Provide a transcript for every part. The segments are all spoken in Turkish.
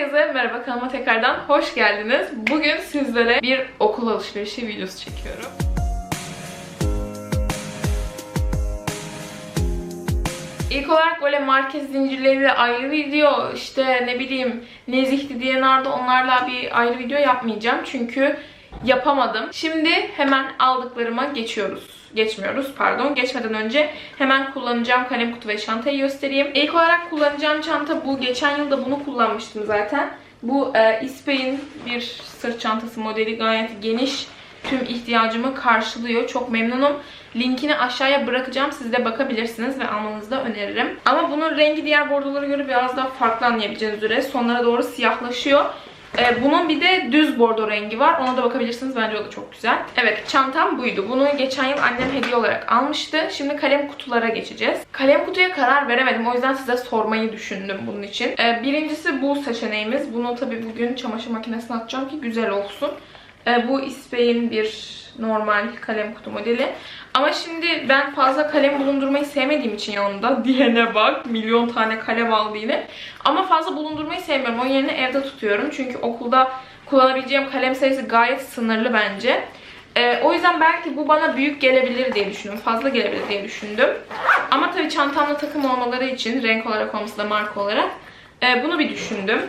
Herkese merhaba kanalıma tekrardan hoş geldiniz. Bugün sizlere bir okul alışverişi videosu çekiyorum. İlk olarak böyle market zincirleriyle ayrı video, işte ne bileyim Nezihli DNR'da onlarla bir ayrı video yapmayacağım. Çünkü yapamadım. Şimdi hemen aldıklarıma geçiyoruz. Geçmiyoruz pardon. Geçmeden önce hemen kullanacağım kalem kutu ve çantayı göstereyim. İlk olarak kullanacağım çanta bu. Geçen yılda bunu kullanmıştım zaten. Bu e, İspey'in bir sırt çantası modeli gayet geniş. Tüm ihtiyacımı karşılıyor. Çok memnunum. Linkini aşağıya bırakacağım. Siz de bakabilirsiniz ve almanızı da öneririm. Ama bunun rengi diğer bordolara göre biraz daha farklı anlayabileceğiniz üzere. Sonlara doğru siyahlaşıyor. Ee, bunun bir de düz bordo rengi var. Ona da bakabilirsiniz. Bence o da çok güzel. Evet çantam buydu. Bunu geçen yıl annem hediye olarak almıştı. Şimdi kalem kutulara geçeceğiz. Kalem kutuya karar veremedim. O yüzden size sormayı düşündüm bunun için. Ee, birincisi bu seçeneğimiz. Bunu tabii bugün çamaşır makinesine atacağım ki güzel olsun. Ee, bu İspey'in bir normal kalem kutu modeli. Ama şimdi ben fazla kalem bulundurmayı sevmediğim için yanımda diyene bak milyon tane kalem aldı yine. Ama fazla bulundurmayı sevmiyorum. Onun yerine evde tutuyorum. Çünkü okulda kullanabileceğim kalem sayısı gayet sınırlı bence. Ee, o yüzden belki bu bana büyük gelebilir diye düşündüm. Fazla gelebilir diye düşündüm. Ama tabii çantamla takım olmaları için renk olarak olması da marka olarak e, bunu bir düşündüm.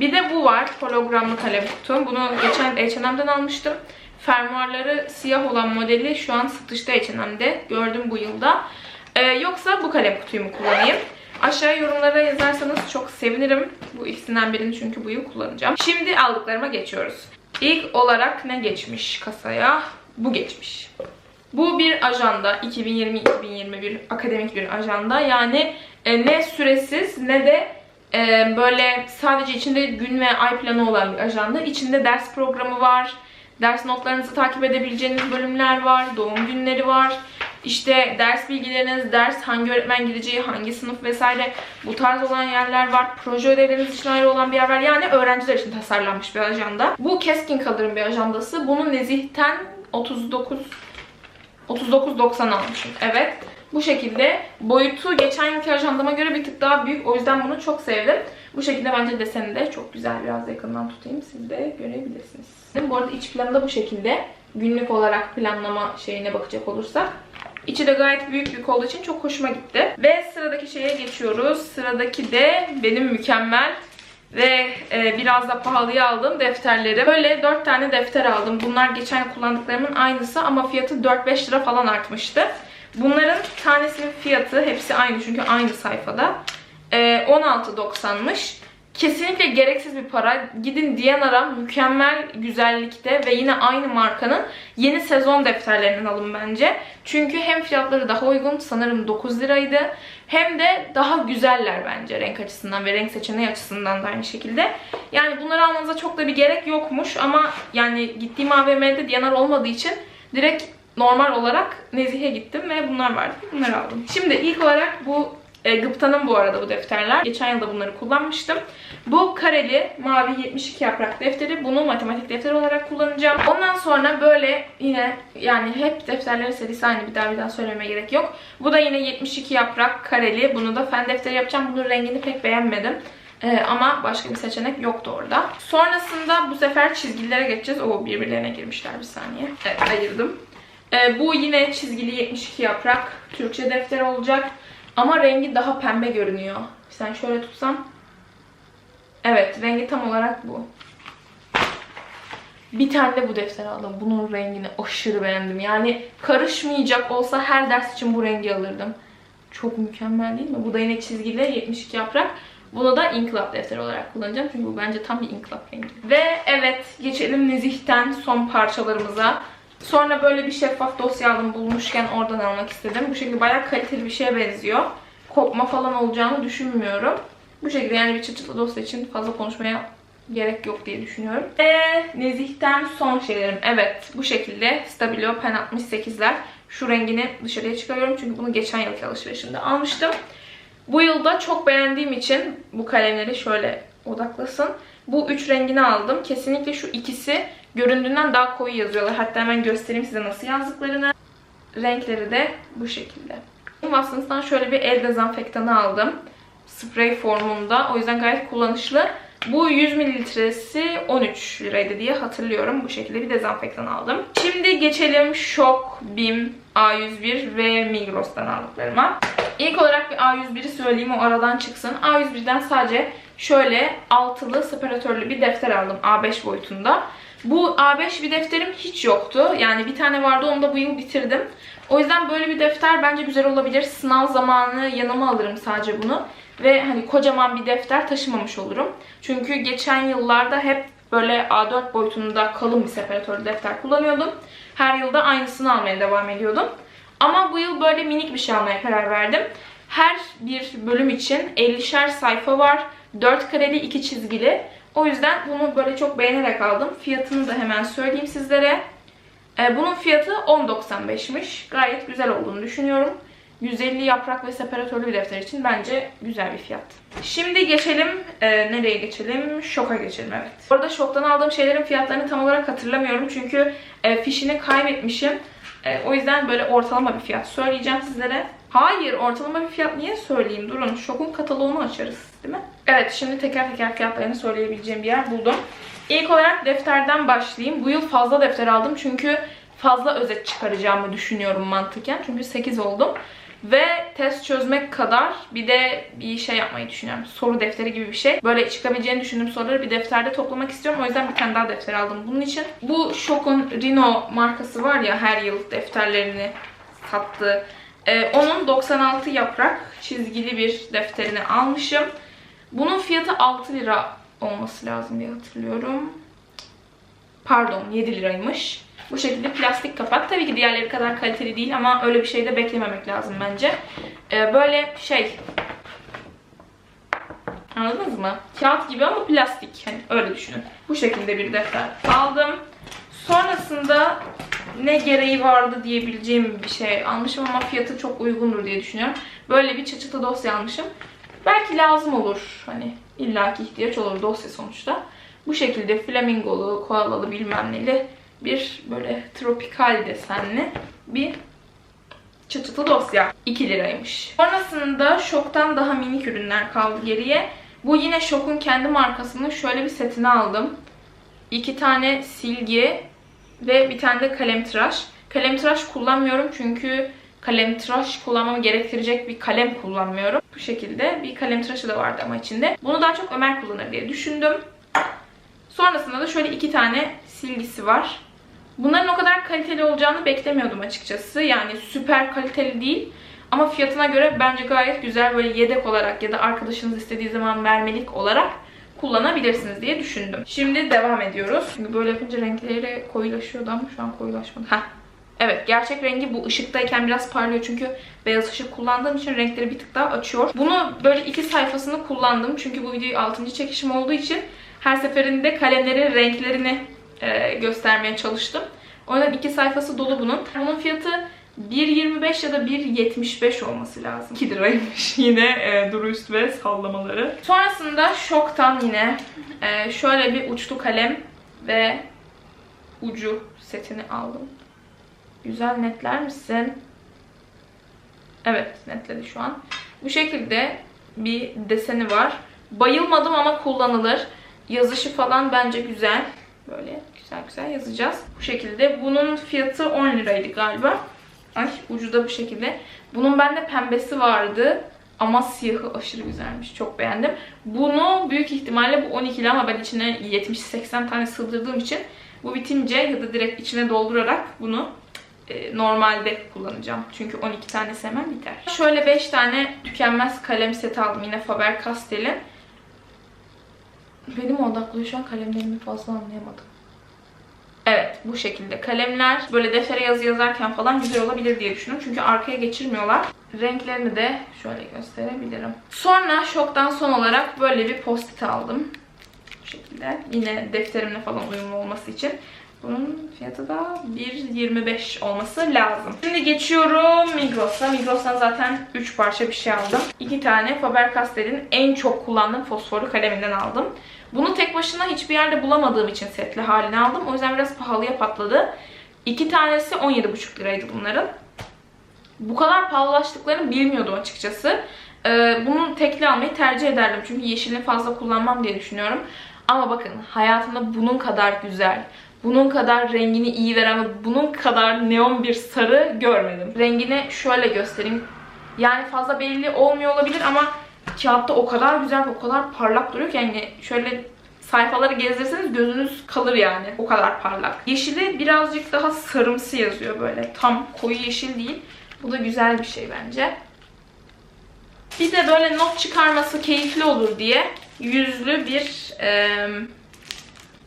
Bir de bu var. Hologramlı kalem kutum. Bunu geçen H&M'den almıştım. Fermuarları siyah olan modeli şu an satışta H&M'de. Gördüm bu yılda. Ee, yoksa bu kalem kutuyu mu kullanayım? Aşağıya yorumlara yazarsanız çok sevinirim. Bu ikisinden birini çünkü bu yıl kullanacağım. Şimdi aldıklarıma geçiyoruz. İlk olarak ne geçmiş kasaya? Bu geçmiş. Bu bir ajanda. 2020-2021 akademik bir ajanda. Yani e, ne süresiz ne de e, böyle sadece içinde gün ve ay planı olan bir ajanda. İçinde ders programı var. Ders notlarınızı takip edebileceğiniz bölümler var. Doğum günleri var. İşte ders bilgileriniz, ders hangi öğretmen gideceği, hangi sınıf vesaire bu tarz olan yerler var. Proje ödevleriniz için ayrı olan bir yer var. Yani öğrenciler için tasarlanmış bir ajanda. Bu Keskin Kalır'ın bir ajandası. Bunu Nezih'ten 39 39.90 almışım. Evet. Bu şekilde boyutu geçen yılki ajandama göre bir tık daha büyük. O yüzden bunu çok sevdim. Bu şekilde bence deseni de çok güzel. Biraz da yakından tutayım. Siz de görebilirsiniz. Bu arada iç planı da bu şekilde. Günlük olarak planlama şeyine bakacak olursak. İçi de gayet büyük bir olduğu için çok hoşuma gitti. Ve sıradaki şeye geçiyoruz. Sıradaki de benim mükemmel ve e, biraz da pahalıya aldığım defterleri. Böyle 4 tane defter aldım. Bunlar geçen kullandıklarımın aynısı ama fiyatı 4-5 lira falan artmıştı. Bunların tanesinin fiyatı hepsi aynı çünkü aynı sayfada. E, 16.90'mış. Kesinlikle gereksiz bir para. Gidin Diyanara mükemmel güzellikte ve yine aynı markanın yeni sezon defterlerinden alın bence. Çünkü hem fiyatları daha uygun sanırım 9 liraydı. Hem de daha güzeller bence renk açısından ve renk seçeneği açısından da aynı şekilde. Yani bunları almanıza çok da bir gerek yokmuş ama yani gittiğim AVM'de Diyanar olmadığı için direkt normal olarak Nezih'e gittim ve bunlar vardı. Bunları aldım. Şimdi ilk olarak bu e, Gıpta'nın bu arada bu defterler. Geçen yılda bunları kullanmıştım. Bu kareli mavi 72 yaprak defteri. Bunu matematik defteri olarak kullanacağım. Ondan sonra böyle yine yani hep defterlerin serisi aynı. Bir daha bir daha söylemeye gerek yok. Bu da yine 72 yaprak kareli. Bunu da fen defteri yapacağım. Bunun rengini pek beğenmedim. Ee, ama başka bir seçenek yoktu orada. Sonrasında bu sefer çizgilere geçeceğiz. O birbirlerine girmişler bir saniye. Evet ayırdım. Ee, bu yine çizgili 72 yaprak Türkçe defter olacak. Ama rengi daha pembe görünüyor. Sen şöyle tutsam. Evet rengi tam olarak bu. Bir tane de bu defter aldım. Bunun rengini aşırı beğendim. Yani karışmayacak olsa her ders için bu rengi alırdım. Çok mükemmel değil mi? Bu da yine çizgili 72 yaprak. Bunu da inkılap defteri olarak kullanacağım. Çünkü bu bence tam bir inkılap rengi. Ve evet geçelim Nezih'ten son parçalarımıza. Sonra böyle bir şeffaf dosya aldım bulmuşken oradan almak istedim. Bu şekilde bayağı kaliteli bir şeye benziyor. Kopma falan olacağını düşünmüyorum. Bu şekilde yani bir çıtçıtlı dosya için fazla konuşmaya gerek yok diye düşünüyorum. Ve Nezih'ten son şeylerim. Evet bu şekilde Stabilo Pen 68'ler. Şu rengini dışarıya çıkarıyorum çünkü bunu geçen yılki alışverişimde almıştım. Bu yılda çok beğendiğim için bu kalemleri şöyle odaklasın. Bu üç rengini aldım. Kesinlikle şu ikisi göründüğünden daha koyu yazıyorlar. Hatta hemen göstereyim size nasıl yazdıklarını. Renkleri de bu şekilde. Watsons'tan şöyle bir el dezenfektanı aldım. Sprey formunda. O yüzden gayet kullanışlı. Bu 100 mililitresi 13 liraydı diye hatırlıyorum. Bu şekilde bir dezenfektan aldım. Şimdi geçelim Şok, Bim, A101 ve Migros'tan aldıklarıma. İlk olarak bir A101'i söyleyeyim o aradan çıksın. A101'den sadece şöyle altılı separatörlü bir defter aldım A5 boyutunda. Bu A5 bir defterim hiç yoktu. Yani bir tane vardı onu da bu yıl bitirdim. O yüzden böyle bir defter bence güzel olabilir. Sınav zamanı yanıma alırım sadece bunu. Ve hani kocaman bir defter taşımamış olurum. Çünkü geçen yıllarda hep böyle A4 boyutunda kalın bir separatörlü defter kullanıyordum. Her yılda aynısını almaya devam ediyordum. Ama bu yıl böyle minik bir şey almaya karar verdim. Her bir bölüm için 50'şer sayfa var. 4 kareli 2 çizgili. O yüzden bunu böyle çok beğenerek aldım. Fiyatını da hemen söyleyeyim sizlere. Ee, bunun fiyatı 10.95'miş. Gayet güzel olduğunu düşünüyorum. 150 yaprak ve separatörlü bir defter için bence güzel bir fiyat. Şimdi geçelim, e, nereye geçelim? Şoka geçelim evet. Bu arada şoktan aldığım şeylerin fiyatlarını tam olarak hatırlamıyorum. Çünkü e, fişini kaybetmişim. E, o yüzden böyle ortalama bir fiyat söyleyeceğim sizlere. Hayır ortalama bir fiyat niye söyleyeyim? Durun şokun kataloğunu açarız değil mi? Evet şimdi teker teker fiyatlarını söyleyebileceğim bir yer buldum. İlk olarak defterden başlayayım. Bu yıl fazla defter aldım çünkü fazla özet çıkaracağımı düşünüyorum mantıken. Çünkü 8 oldum. Ve test çözmek kadar bir de bir şey yapmayı düşünüyorum. Soru defteri gibi bir şey. Böyle çıkabileceğini düşündüğüm soruları bir defterde toplamak istiyorum. O yüzden bir tane daha defter aldım bunun için. Bu Şok'un Rino markası var ya her yıl defterlerini sattığı. Ee, onun 96 yaprak çizgili bir defterini almışım. Bunun fiyatı 6 lira olması lazım diye hatırlıyorum. Pardon 7 liraymış. Bu şekilde plastik kapak. Tabii ki diğerleri kadar kaliteli değil ama öyle bir şey de beklememek lazım bence. Ee, böyle şey... Anladınız mı? Kağıt gibi ama plastik. Hani öyle düşünün. Bu şekilde bir defter aldım. Sonrasında ne gereği vardı diyebileceğim bir şey almışım ama fiyatı çok uygundur diye düşünüyorum. Böyle bir çıçıtı dosya almışım. Belki lazım olur. Hani illaki ihtiyaç olur dosya sonuçta. Bu şekilde flamingolu, koalalı bilmem neli bir böyle tropikal desenli bir çıtıtı dosya. 2 liraymış. Sonrasında Şok'tan daha minik ürünler kaldı geriye. Bu yine Şok'un kendi markasının şöyle bir setini aldım. İki tane silgi ve bir tane de kalem tıraş. Kalem tıraş kullanmıyorum çünkü kalem tıraş kullanmamı gerektirecek bir kalem kullanmıyorum. Bu şekilde bir kalem tıraşı da vardı ama içinde. Bunu daha çok Ömer kullanır diye düşündüm. Sonrasında da şöyle iki tane silgisi var. Bunların o kadar kaliteli olacağını beklemiyordum açıkçası. Yani süper kaliteli değil. Ama fiyatına göre bence gayet güzel böyle yedek olarak ya da arkadaşınız istediği zaman vermelik olarak kullanabilirsiniz diye düşündüm. Şimdi devam ediyoruz. Çünkü böyle yapınca renkleri koyulaşıyordu ama şu an koyulaşmadı. Heh. Evet gerçek rengi bu ışıktayken biraz parlıyor çünkü beyaz ışık kullandığım için renkleri bir tık daha açıyor. Bunu böyle iki sayfasını kullandım çünkü bu videoyu 6. çekişim olduğu için her seferinde kalemlerin renklerini e, göstermeye çalıştım. O yüzden iki sayfası dolu bunun. Bunun fiyatı 1.25 ya da 1.75 olması lazım. 2 liraymış yine e, duru üst ve sallamaları. Sonrasında Şok'tan yine e, şöyle bir uçlu kalem ve ucu setini aldım. Güzel netler misin? Evet netledi şu an. Bu şekilde bir deseni var. Bayılmadım ama kullanılır. Yazışı falan bence güzel. Böyle güzel güzel yazacağız. Bu şekilde. Bunun fiyatı 10 liraydı galiba. Ay ucu da bu şekilde. Bunun bende pembesi vardı. Ama siyahı aşırı güzelmiş. Çok beğendim. Bunu büyük ihtimalle bu 12'li ama ben içine 70-80 tane sığdırdığım için bu bitince ya da direkt içine doldurarak bunu e, normalde kullanacağım. Çünkü 12 tane hemen biter. Şöyle 5 tane tükenmez kalem seti aldım. Yine Faber-Castell'in. Benim odaklıyor şu an kalemlerimi fazla anlayamadım. Evet bu şekilde kalemler böyle deftere yazı yazarken falan güzel olabilir diye düşünüyorum. Çünkü arkaya geçirmiyorlar. Renklerini de şöyle gösterebilirim. Sonra şoktan son olarak böyle bir post-it aldım. Bu şekilde. Yine defterimle falan uyumlu olması için. Bunun fiyatı da 1.25 olması lazım. Şimdi geçiyorum Migros'a. Migros'tan zaten 3 parça bir şey aldım. 2 tane Faber-Castell'in en çok kullandığım fosforlu kaleminden aldım. Bunu tek başına hiçbir yerde bulamadığım için setli halini aldım. O yüzden biraz pahalıya patladı. İki tanesi 17,5 liraydı bunların. Bu kadar pahalılaştıklarını bilmiyordum açıkçası. Ee, bunu tekli almayı tercih ederdim. Çünkü yeşilini fazla kullanmam diye düşünüyorum. Ama bakın hayatımda bunun kadar güzel, bunun kadar rengini iyi veren ve bunun kadar neon bir sarı görmedim. Rengini şöyle göstereyim. Yani fazla belli olmuyor olabilir ama kağıtta o kadar güzel o kadar parlak duruyor ki yani şöyle sayfaları gezdirseniz gözünüz kalır yani. O kadar parlak. Yeşili birazcık daha sarımsı yazıyor böyle. Tam koyu yeşil değil. Bu da güzel bir şey bence. Bir de böyle not çıkarması keyifli olur diye yüzlü bir e,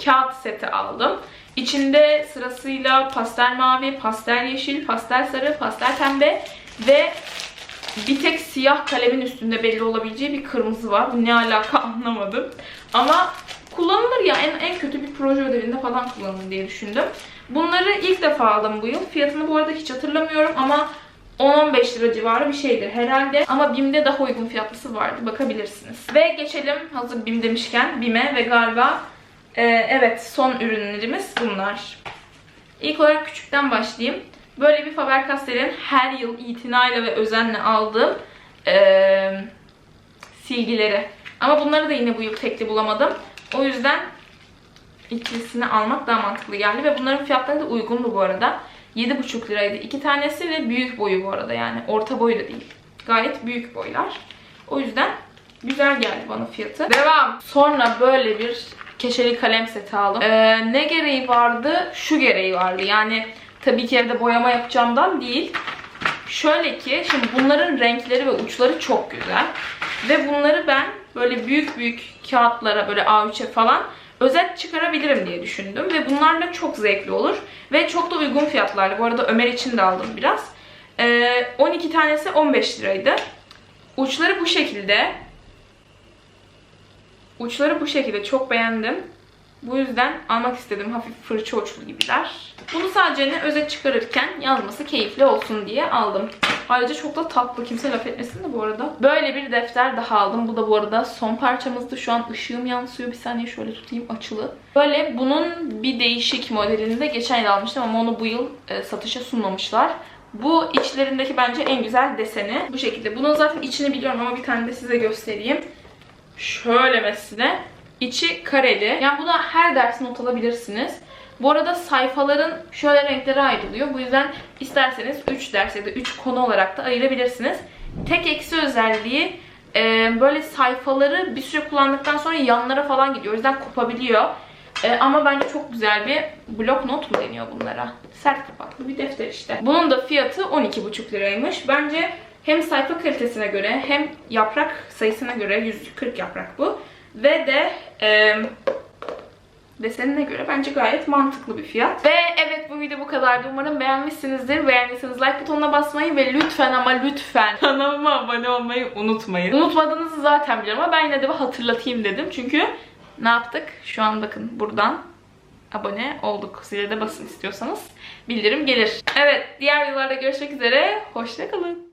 kağıt seti aldım. İçinde sırasıyla pastel mavi, pastel yeşil, pastel sarı, pastel pembe ve bir tek siyah kalemin üstünde belli olabileceği bir kırmızı var. Bu ne alaka anlamadım. Ama kullanılır ya. En, en kötü bir proje ödevinde falan kullanılır diye düşündüm. Bunları ilk defa aldım bu yıl. Fiyatını bu arada hiç hatırlamıyorum ama 10-15 lira civarı bir şeydir herhalde. Ama BİM'de daha uygun fiyatlısı vardı. Bakabilirsiniz. Ve geçelim hazır BİM demişken BİM'e ve galiba e, evet son ürünlerimiz bunlar. İlk olarak küçükten başlayayım. Böyle bir Faber-Castell'in her yıl itinayla ve özenle aldığım e, silgileri. Ama bunları da yine bu yıl tekli bulamadım. O yüzden ikilisini almak daha mantıklı geldi. Ve bunların fiyatları da uygundu bu arada. 7,5 liraydı iki tanesi ve büyük boyu bu arada yani. Orta boyu da değil. Gayet büyük boylar. O yüzden güzel geldi bana fiyatı. Devam. Sonra böyle bir keşeli kalem seti aldım. Ee, ne gereği vardı? Şu gereği vardı. Yani tabii ki evde boyama yapacağımdan değil. Şöyle ki şimdi bunların renkleri ve uçları çok güzel. Ve bunları ben böyle büyük büyük kağıtlara böyle A3'e falan özet çıkarabilirim diye düşündüm. Ve bunlarla çok zevkli olur. Ve çok da uygun fiyatlardı. Bu arada Ömer için de aldım biraz. Ee, 12 tanesi 15 liraydı. Uçları bu şekilde. Uçları bu şekilde. Çok beğendim. Bu yüzden almak istedim. Hafif fırça uçlu gibiler. Bunu sadece ne özet çıkarırken yazması keyifli olsun diye aldım. Ayrıca çok da tatlı. Kimse laf etmesin de bu arada. Böyle bir defter daha aldım. Bu da bu arada son parçamızdı. Şu an ışığım yansıyor. Bir saniye şöyle tutayım açılı. Böyle bunun bir değişik modelini de geçen yıl almıştım ama onu bu yıl e, satışa sunmamışlar. Bu içlerindeki bence en güzel deseni. Bu şekilde. Bunun zaten içini biliyorum ama bir tane de size göstereyim. Şöyle mesela. İçi kareli. Yani buna her ders not alabilirsiniz. Bu arada sayfaların şöyle renkleri ayrılıyor. Bu yüzden isterseniz 3 ders ya da 3 konu olarak da ayırabilirsiniz. Tek eksi özelliği e, böyle sayfaları bir süre kullandıktan sonra yanlara falan gidiyor. O yüzden kopabiliyor. E, ama bence çok güzel bir blok not mu deniyor bunlara? Sert kapaklı bir defter işte. Bunun da fiyatı 12,5 liraymış. Bence hem sayfa kalitesine göre hem yaprak sayısına göre 140 yaprak bu. Ve de e, desenine göre bence gayet mantıklı bir fiyat. Ve evet bu video bu kadardı. Umarım beğenmişsinizdir. Beğendiyseniz like butonuna basmayı ve lütfen ama lütfen kanalıma abone olmayı unutmayın. Unutmadığınızı zaten biliyorum ama ben yine de bir hatırlatayım dedim. Çünkü ne yaptık? Şu an bakın buradan abone olduk. Zile de basın istiyorsanız bildirim gelir. Evet diğer videolarda görüşmek üzere. Hoşçakalın.